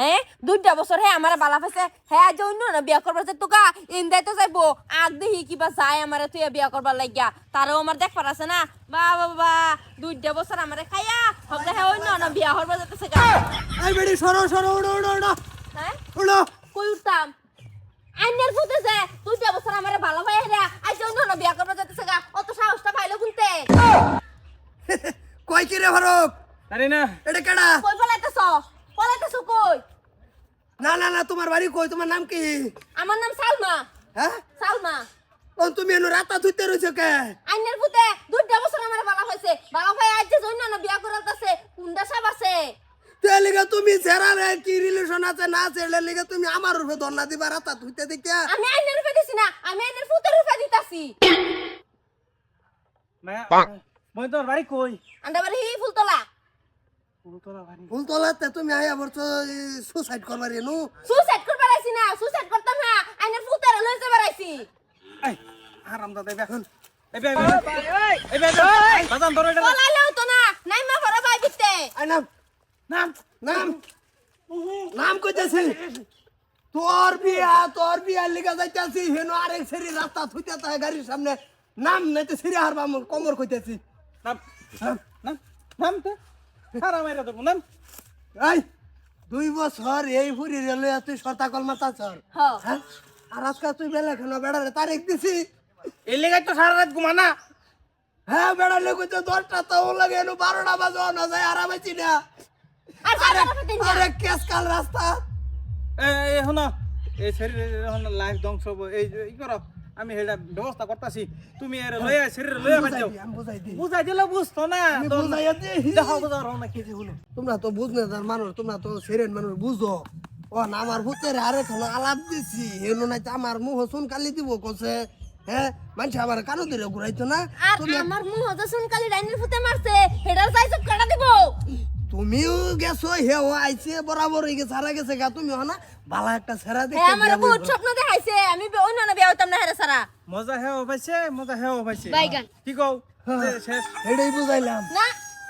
হ্যাঁ দুইটা বছর হ্যাঁ আমার বালা পাইছে। হ্যাঁ যে অন্য না বিয়া করবার যে তোকা ইন্দাই তো যাইবো। আগ দেখি কিবা যায় আমারে তুই বিয়া করবার লাগিয়া। তারও আমার দেখবার আছে না। বা বাবা দুইটা বছর আমারে খাইয়া হকলে হ্যাঁ অন্য না বিয়া করবার যেতেছে গা। এই বেড়ি সরো সরো উড়ো উড়ো উড়ো। হ্যাঁ? উড়ো। কই উঠতাম? আইনের ফুটে যে দুইটা বছর আমারে ভালো পাই হেরা আজ অন্য না বিয়া করবার যেতেছে গা। অত সাহসটা পাইলো গুনতে কই কি রে ফারুক? আরে না। এটা কেডা? কই পলাইতেছ পলাইতেছ কই না না না তোমার বাড়ি কই তোমার নাম কি আমার নাম সালমা হ্যাঁ সালমা ও তুমি এনো রাতা ধুইতে রইছো কে আইনের ফুটে দুইটা বছর আমার ভালো হয়েছে ভালো ভাই আজ যে জন্য না বিয়া করাতেছে কুন্ডা সাব আছে তে লিগা তুমি সেরা রে কি রিলেশন আছে না আছে এর তুমি আমার রূপে ধন্না দিবা রাতা ধুইতে দেখিয়া আমি আইনের রূপে দিছি না আমি আইনের ফুটের রূপে দিতাছি মই তোর বাড়ি কই আন্ডা বাড়ি হি ফুলতলা তোরা বাড়ি। ফুল তোলাতে তুমি আয়া বলছো সুসাইড করবার এনু? সুসাইড করবার আইছি না সুসাইড করতাম না আইনের ফুটের লই যাবার আইছি। এই আরাম দাদা এখন এবে এবে এবে বাজান ধরে এটা। পলাইলেও তো না নাই মা ভরা ভাই দিতে। আই নাম নাম নাম। নাম কইতেছি। তোর বিয়া তোর বিয়া লিগা যাইতাছি হেনো আরেক সেরি রাস্তা থুইতে তাই গাড়ির সামনে। নাম নাইতে সিরি হারবা মোর কমর কইতেছি। নাম নাম নাম তো খারাপ মাইরা দেবো নাম এই দুই বছর এই ফুরি রেলওয়ে তুই সরতা কলমা তাছর হ্যাঁ? আর আজকে তুই বেলা খানো বেড়ারে তারিখ দিছি। এই লেগে তো সারা রাত ঘুমানা হ্যাঁ বেড়ালে কইতে দশটা তো লাগে এনো বারোটা বাজো না যায় আরাম আছি না। আর সারা কেস কাল রাস্তা। এই হন এই শরীর হন লাইফ ধ্বংস এই করো। আমি সেটা ব্যবস্থা করতেছি। তুমি এর লইয়া শরীর যাও আমি বুঝাই দিই বুঝাই দিলে বুঝতো না আমি বুঝাই দিই দেখো বুঝাও রও না কি হলো। তোমরা তো বুঝনে যার মানুষ তোমরা তো সেরেন মানুষ বুঝো। ও না আমার ভূতের আরে খানো আলাপ দিছি। হেনো নাই তো আমার মুহ শুন কালি দিব কসে হ্যাঁ মানুষ আমার কানো ধরে ঘুরাইতো না? আর তুমি আমার মুহ হতে শুন কালি রাইনের ফুটে মারছে হেডার যাই সব কাটা দিব। তুমিও গেছো হেও আইছে বরাবর হয়ে গেছে হারা গেছে গা তুমি না বালা একটা সেরা হ্যাঁ দেখে আমার বহুত স্বপ্ন দেখাইছে আমি অন্য না বিয়া না সারা মজা হেও পাইছে মজা হেও পাইছে। বাইগান। কি কও? শেষ। এটাই বুঝাইলাম। না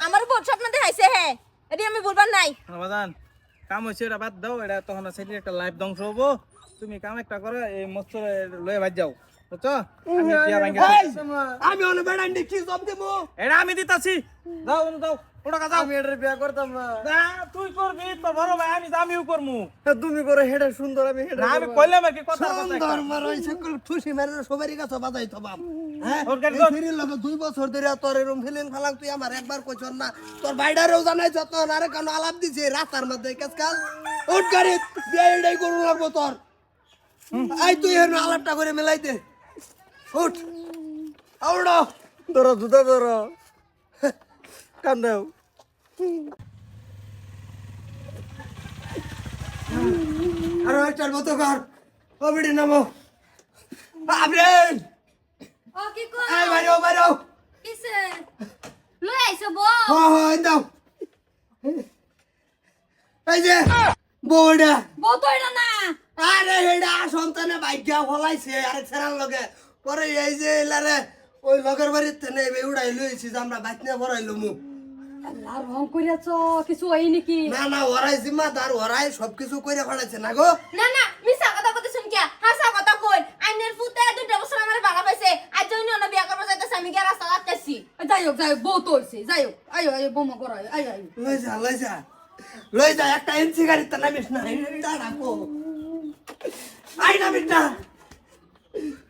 আমার বহুত স্বপ্ন দেখাইছে হে। এটি আমি বলবার নাই। বাজান কাম হয়েছে এটা বাদ দাও। এটা তখন সেটি একটা লাইফ ধ্বংস হব। তুমি কাম একটা করো এই মস্ত লয়ে বাদ যাও। বুঝছ? আমি অনেক বেড়ান্ডি কি জব দেবো? এটা আমি দিতাছি। অনু যাও ওটা কাজ আমি এটার বিয়া করতাম না। না তুই করবি তোর বড় ভাই আমি আমিও করমু। তুমি করে হেডা সুন্দর আমি হেডা আমি কইলাম আর কি কথা সুন্দর মারাই সকল ঠুসি মেরে সবারই কাছে বাজাই তো বাপ। হ্যাঁ লগে দুই বছর ধরে তোর এরকম ফিলিং ফালাং তুই আমার একবার কইছর না। তোর বাইডারেও জানাই যত আরে কেন আলাপ দিছে রাস্তার মধ্যে উঠ গাড়ি বিয়ে এটাই করু লাগবো তোর। আই তুই এর আলাপটা করে মেলাইতে উঠ। আউড়ো ধরো জুতা ধরো। কান দাও। আরও একটার মতো কর। ও বিড়ি নামো আবরে ও কি এই বাইরো বাইরো। কিসে? লই আইছো বো হ হ দাও এই যে বউটা বো তো এটা না। আরে হেডা সন্তানে ভাগ্যা ফলাইছে আরে ছেড়ার লগে। পরে এই যে এলারে ওই লগের বাড়ির তেনে উড়াই লইছি আমরা বাইক নিয়ে ভরাইলো মু আল্লাহ রং কইরাছ কিছু নাকি? না না ওরাই জিম্মাদার ওরাই সবকিছু করে ফেলাইছে না গো? না না মিছা কথা কথা শুন কি হাসা কথা কই? আইনের ফুতে দুইটা বছর আমার পাইছে। আজ না বিয়া যাইতেছে আমি গিয়া রাস্তা যাই হোক যাই হোক বউ তো হয়েছে যাই হোক। আয়ো আয়ো বোমা করো আয়ো আয়ো আয়ো। লই যা লই যা। লই যা একটা এনসি গাড়িতে নামিস না। রাখো। আই নামিস না।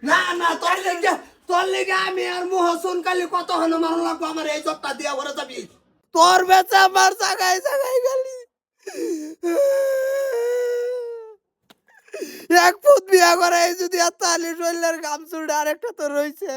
না না তোর লেগে তোর লেগে আমি আর মোহসুন কালি কত হনুমান লাগবো আমার এই জবটা দিয়া ভরে যাবি। তোর বেচা আমার জাগায় জাগায় গেলি। এক ফুট বিয়া করে যদি আর তালি শৈলের গাম চুড়ে আরেকটা তো রয়েছে।